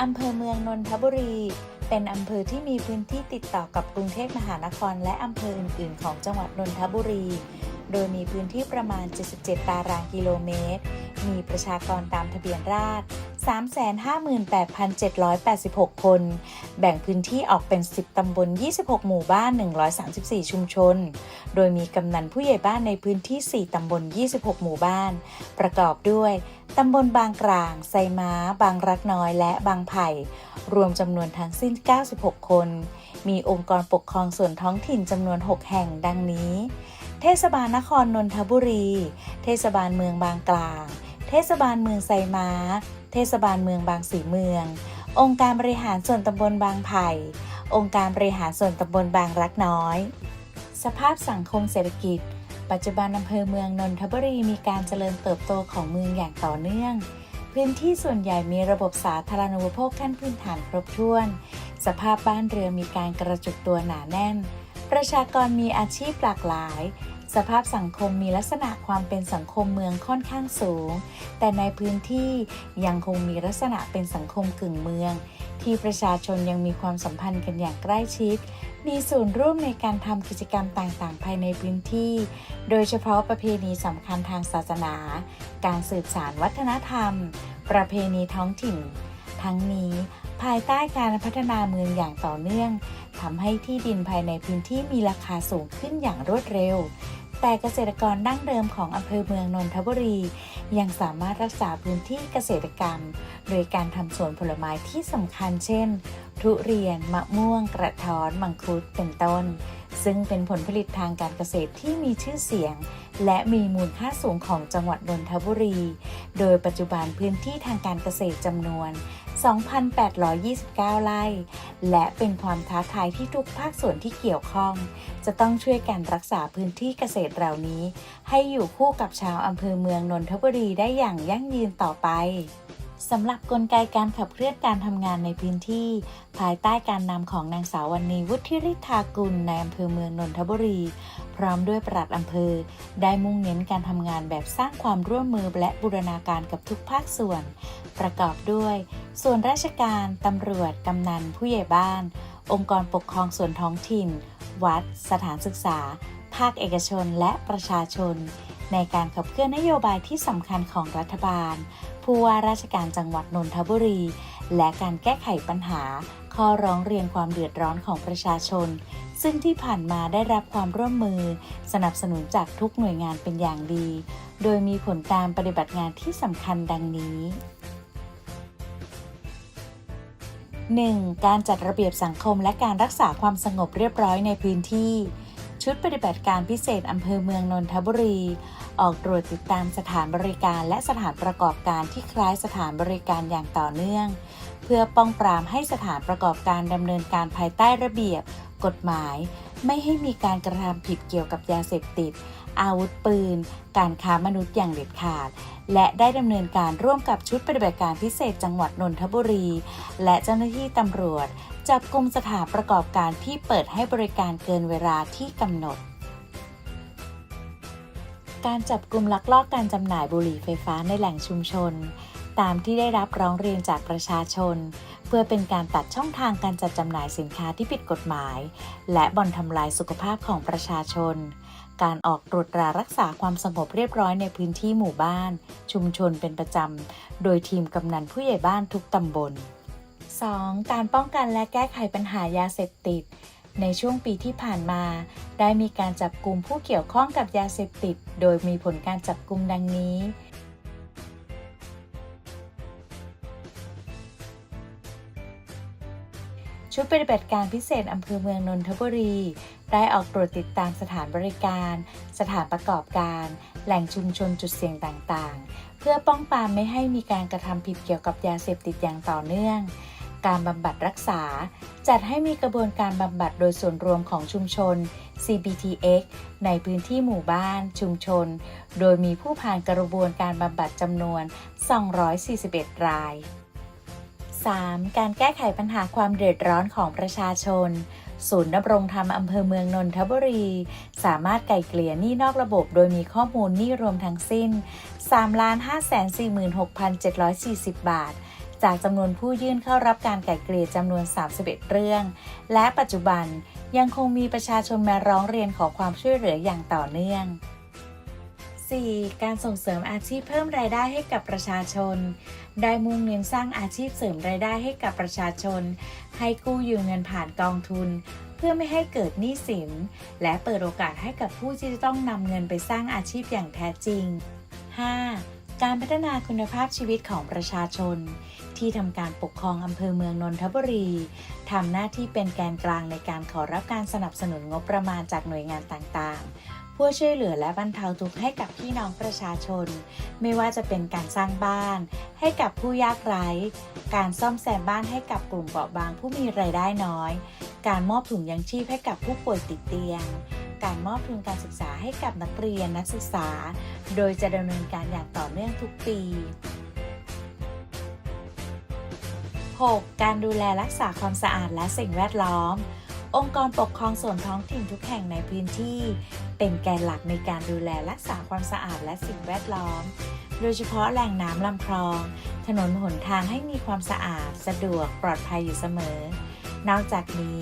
อำเภอเมืองนนทบุรี เป็นอำเภอที่มีพื้นที่ติดต่อกับกรุงเทพมหานครและอำเภออื่น ๆ ของจังหวัดนนทบุรี โดยมีพื้นที่ประมาณ 77 ตารางกิโลเมตร มีประชากรตามทะเบียนราษฎร 358,786 คน แบ่งพื้นที่ออกเป็น 10 ตำบล 26 หมู่บ้าน 134 ชุมชน โดยมีกำนันผู้ใหญ่บ้านในพื้นที่ 4 ตำบล 26 หมู่บ้าน ประกอบด้วย ตำบลบางกลาง ไซม้า บางรักน้อย และบางไผ่ รวมจำนวนทั้งสิ้น 96 คน มีองค์กรปกครองส่วนท้องถิ่นจำนวน 6 แห่งดังนี้ เทศบาลนครนนทบุรี เทศบาลเมืองบางกลาง เทศบาลเมืองไซม้าเทศบาลเมืองบางสีเมือง องค์การบริหารส่วนตำบลบางไผ่ องค์การบริหารส่วนตำบลบางรักน้อย สภาพสังคมเศรษฐกิจ ปัจจุบันอำเภอเมืองนนทบุรีมีการเจริญเติบโตของเมืองอย่างต่อเนื่อง พื้นที่ส่วนใหญ่มีระบบสาธารณูปโภคขั้นพื้นฐานครบถ้วน สภาพบ้านเรือนมีการกระจุกตัวหนาแน่น ประชากรมีอาชีพหลากหลาย สภาพสังคมมีลักษณะความเป็นสังคมเมืองค่อนข้างสูง แต่ในพื้นที่ยังคงมีลักษณะเป็นสังคมกึ่งเมือง ที่ประชาชนยังมีความสัมพันธ์กันอย่างใกล้ชิด มีส่วนร่วมในการทำกิจกรรมต่างๆ ภายในพื้นที่ โดยเฉพาะประเพณีสำคัญทางศาสนา การสืบสานวัฒนธรรม ประเพณีท้องถิ่น ทั้งนี้ภายใต้การพัฒนาเมืองอย่างต่อเนื่องทำให้ที่ดินภายในพื้นที่มีราคาสูงขึ้นอย่างรวดเร็ว แต่เกษตรกรดั้งเดิมของอำเภอเมืองนนทบุรี ยังสามารถรักษาพื้นที่เกษตรกรรม โดยการทำสวนผลไม้ที่สำคัญเช่น ทุเรียน มะม่วง กระท้อน มังคุด เป็นต้น ซึ่งเป็นผลผลิตทางการเกษตรที่มีชื่อเสียง และมีมูลค่าสูงของจังหวัดนนทบุรี โดยปัจจุบันพื้นที่ทางการเกษตรจำนวน 2,829 ไร่ และเป็นความท้าทายที่ทุกภาคส่วนที่เกี่ยวข้อง จะต้องช่วยกันรักษาพื้นที่เกษตรเหล่านี้ ให้อยู่คู่กับชาวอำเภอเมืองนนทบุรีได้อย่างยั่งยืนต่อไป สำหรับกลไกการขับเคลื่อนการทำงานในพื้นที่ ภายใต้การนำของนางสาววันนีวุฒิริธากุลในอำเภอเมืองนนทบุรี พร้อมด้วยปลัดอำเภอ ได้มุ่งเน้นการทำงานแบบสร้างความร่วมมือและบูรณาการกับทุกภาคส่วน ประกอบด้วย ส่วนราชการ ตำรวจ กำนัน ผู้ใหญ่บ้าน องค์กรปกครองส่วนท้องถิ่น วัด สถานศึกษา ภาคเอกชน และประชาชน ในการขับเคลื่อนนโยบายที่สำคัญของรัฐบาล ผู้ว่าราชการจังหวัดนนทบุรี และการแก้ไขปัญหา ข้อร้องเรียนความเดือดร้อนของประชาชน ซึ่งที่ผ่านมาได้รับความร่วมมือ สนับสนุนจากทุกหน่วยงานเป็นอย่างดี โดยมีผลการปฏิบัติงานที่สำคัญดังนี้ 1. การจัดระเบียบสังคมและการรักษาความสงบเรียบร้อยในพื้นที่ ชุดปฏิบัติการพิเศษอำเภอเมืองนนทบุรี ออกตรวจติดตามสถานบริการและสถานประกอบการที่คล้ายสถานบริการอย่างต่อเนื่อง เพื่อป้องปรามให้สถานประกอบการดำเนินการภายใต้ระเบียบ กฎหมาย ไม่ให้มีการกระทำผิดเกี่ยวกับยาเสพติด อาวุธปืน การค้ามนุษย์อย่างเด็ดขาด และได้ดำเนินการร่วมกับชุดปฏิบัติการพิเศษจังหวัดนนทบุรี และเจ้าหน้าที่ตำรวจ จับกลุ่มสถานประกอบการที่เปิดให้บริการเกินเวลาที่กำหนดการจับกลุ่มลักลอบการจำหน่ายบุหรี่ไฟฟ้าในแหล่งชุมชน ตามที่ได้รับร้องเรียนจากประชาชน เพื่อเป็นการตัดช่องทางการจัดจำหน่ายสินค้าที่ผิดกฎหมาย และบ่อนทำลายสุขภาพของประชาชน การออกตรวจตรารักษาความสงบเรียบร้อยในพื้นที่หมู่บ้าน ชุมชนเป็นประจำ โดยทีมกำนันผู้ใหญ่บ้านทุกตำบล 2. การป้องกันและแก้ไขปัญหายาเสพติด ในช่วงปีที่ผ่านมา ได้มีการจับกลุ่มผู้เกี่ยวข้องกับยาเสพติด โดยมีผลการจับกลุ่มดังนี้ ชุดปฏิบัติการพิเศษอำเภอเมืองนนทบุรี ได้ออกตรวจติดตามสถานบริการ สถานประกอบการ แหล่งชุมชนจุดเสี่ยงต่างๆ เพื่อป้องปรามไม่ให้มีการกระทำผิดเกี่ยวกับยาเสพติดอย่างต่อเนื่อง การบำบัดรักษา จัดให้มีกระบวนการบำบัดโดยส่วนรวมของชุมชน CBTX ในพื้นที่หมู่บ้าน ชุมชน โดยมีผู้ผ่านกระบวนการบำบัดจำนวน 241 ราย 3. การแก้ไขปัญหาความเดือดร้อนของประชาชน ศูนย์ดำรงธรรมอำเภอเมืองนนทบุรี สามารถไก่เกลี่ยหนี้นอกระบบโดยมีข้อมูลหนี้รวมทั้งสิ้น 3,546,740 บาท จากจำนวนผู้ยื่นเข้ารับการไก่เกลี่ยจำนวน 31 เรื่อง และปัจจุบันยังคงมีประชาชนมาร้องเรียนขอความช่วยเหลืออย่างต่อเนื่อง 4. การส่งเสริมอาชีพเพิ่มรายได้ให้กับประชาชน ได้มุ่งเน้นสร้างอาชีพเสริมรายได้ให้กับประชาชน ให้กู้ยืมเงินผ่านกองทุน เพื่อไม่ให้เกิดหนี้สิน และเปิดโอกาสให้กับผู้ที่จะต้องนำเงินไปสร้างอาชีพอย่างแท้จริง 5. การพัฒนาคุณภาพชีวิตของประชาชน ที่ทำการปกครองอำเภอเมืองนนทบุรีทำหน้าที่เป็นแกนกลางในการขอรับการสนับสนุนงบประมาณจากหน่วยงานต่างๆ เพื่อช่วยเหลือและบรรเทาทุกข์ให้กับพี่น้องประชาชน ไม่ว่าจะเป็นการสร้างบ้าน ให้กับผู้ยากไร้ การซ่อมแซมบ้านให้กับกลุ่มเปราะบางผู้มีรายได้น้อย การมอบถุงยังชีพให้กับผู้ป่วยติดเตียง การมอบทุนการศึกษาให้กับนักเรียนนักศึกษา โดยจะดำเนินการอย่างต่อเนื่องทุกปี 6. การดูแลรักษาความสะอาดและสิ่งแวดล้อม องค์กรปกครองส่วนท้องถิ่นทุกแห่งในพื้นที่ เป็นแกนหลักในการดูแลรักษาความสะอาดและสิ่งแวดล้อม โดยเฉพาะแหล่งน้ำลำคลอง ถนนหนทางให้มีความสะอาด สะดวกปลอดภัยอยู่เสมอ นอกจากนี้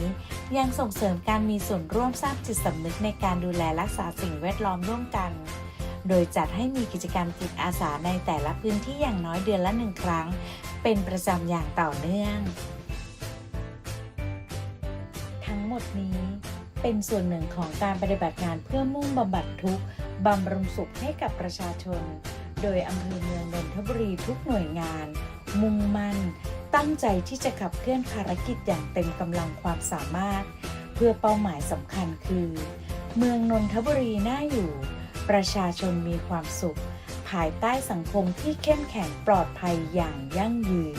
ยังส่งเสริมการมีส่วนร่วมสร้างจิตสำนึกในการดูแลรักษาสิ่งแวดล้อมร่วมกัน โดยจัดให้มีกิจกรรมจิตอาสาในแต่ละพื้นที่อย่างน้อยเดือนละหนึ่งครั้ง เป็นประจำอย่างต่อเนื่อง มดนี้เป็นส่วนหนึ่งของการปฏิบัติงานเพื่อมุ่งบำบัดทุกข์บำรุงสุขให้กับประชาชน โดยอำเภอเมืองนนทบุรีทุกหน่วยงาน มุ่งมั่น ตั้งใจที่จะขับเคลื่อนภารกิจอย่างเต็มกำลังความสามารถ เพื่อเป้าหมายสำคัญคือ เมืองนนทบุรีน่าอยู่ ประชาชนมีความสุข ภายใต้สังคมที่เข้มแข็งปลอดภัยอย่างยั่งยืน